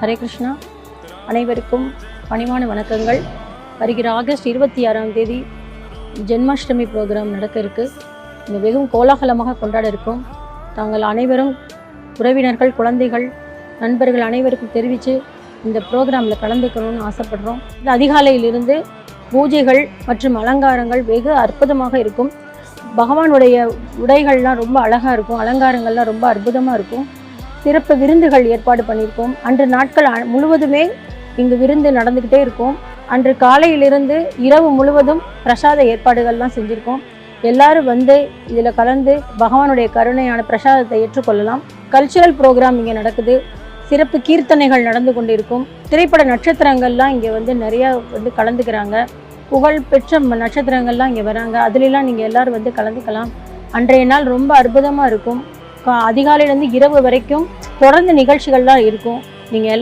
ஹரே கிருஷ்ணா. அனைவருக்கும் பணிவான வணக்கங்கள். வருகிற ஆகஸ்ட் இருபத்தி ஆறாம் தேதி ஜென்மாஷ்டமி ப்ரோக்ராம் நடக்க இருக்கு. இங்கே வெகும் கோலாகலமாக கொண்டாட இருக்கோம். தாங்கள் அனைவரும் உறவினர்கள் குழந்தைகள் நண்பர்கள் அனைவருக்கும் தெரிவித்து இந்த ப்ரோக்ராமில் கலந்துக்கணும்னு ஆசைப்படுறோம். இந்த அதிகாலையிலிருந்து பூஜைகள் மற்றும் அலங்காரங்கள் வெகு அற்புதமாக இருக்கும். பகவானுடைய உடைகள்லாம் ரொம்ப அழகாக இருக்கும். அலங்காரங்கள்லாம் ரொம்ப அற்புதமாக இருக்கும். சிறப்பு விருந்துகள் ஏற்பாடு பண்ணியிருக்கோம். அன்று நாட்கள் முழுவதுமே இங்கு விருந்து நடந்துக்கிட்டே இருக்கும். அன்று காலையிலிருந்து இரவு முழுவதும் பிரசாத ஏற்பாடுகள்லாம் செஞ்சுருக்கோம். எல்லாரும் வந்து இதில் கலந்து பகவானுடைய கருணையான பிரசாதத்தை ஏற்றுக்கொள்ளலாம். கல்ச்சுரல் ப்ரோக்ராம் இங்கே நடக்குது. சிறப்பு கீர்த்தனைகள் நடந்து கொண்டிருக்கும். திரைப்பட நட்சத்திரங்கள்லாம் இங்கே வந்து நிறையா வந்து கலந்துக்கிறாங்க. புகழ் பெற்ற நட்சத்திரங்கள்லாம் இங்கே வராங்க. அதுலலாம் நீங்கள் எல்லாரும் வந்து கலந்துக்கலாம். அன்றைய நாள் ரொம்ப அற்புதமாக இருக்கும். அதிகாலையிலேருந்து இரவு வரைக்கும் தொடர்ந்து நிகழ்ச்சிகள்லாம் இருக்கும். நீங்கள் எல்லா